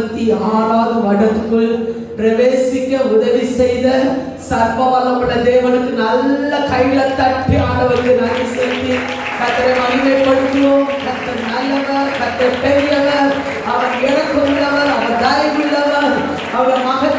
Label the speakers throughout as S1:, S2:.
S1: முப்பத்தி ஆறாவது வருடத்துக்குள் பிரவேசிக்க உதவி செய்த சர்வ வல்லமுள்ள தேவனுக்கு நல்ல கையில தட்டி ஆண்டவருக்கு நன்றி செலுத்தி கத்தரை மகிமைப்படுத்துவோம். கத்தர் நல்லவர் கத்தர் பெரியவர். அவர் இறக்குள்ளவர் அவர் தயவுள்ளவர். அவர் மகன்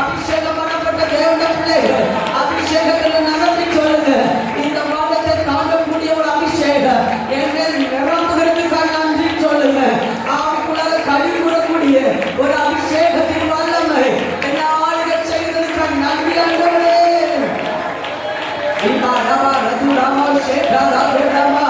S1: அபிஷேகம் பண்ணப்பட்ட தேவன பிள்ளைகள் அபிஷேகத்துல நடத்தி சொல்லுங்க இந்த பாடத்தை தாண்டக்கூடிய ஒரு அபிஷேகம் எங்க நிரம்புகிறதுக்காக நன்றி சொல்லுங்க அவருக்குள்ளார கழிவு கூடக்கூடிய ஒரு அபிஷேகத்தின் வல்லமை என்ன ஆளுக செய்ததுக்காக நன்றி அண்டவரே ராமா சேகரா ராமா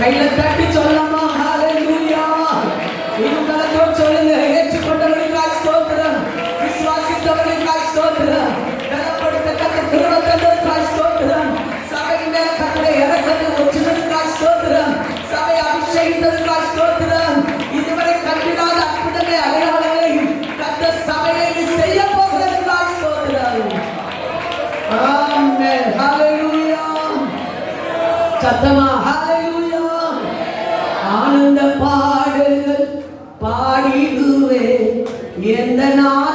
S1: கையில தட்டி சொல்லமா ஹalleluya இன்னும் சொல்லுங்க. ஏற்றுக்கொண்டவர்களுக்காய் ஸ்தோத்திரம். விசுவாசித்தவர்களுக்காய் ஸ்தோத்திரம். கனப்படுத்தத்தக்க திருவத்தங்களுக்காய் ஸ்தோத்திரம். சபையின் மேல கத்தனை இறக்கிறது ஒற்றுமைக்காய் ஸ்தோத்திரம். சபை அபிஷேகித்ததுக்காய் ஸ்தோத்திரம். இதுவரை கண்டிடாத அற்புதமே அடையாளங்களை கத்த சபையை செய்ய போகிறதுக்காய் ஸ்தோத்திரம். ஆமென். ஹalleluya சத்தமா? ஹalleluya ஆனந்த பாடல்கள் பாடிடுவே எந்த நாள்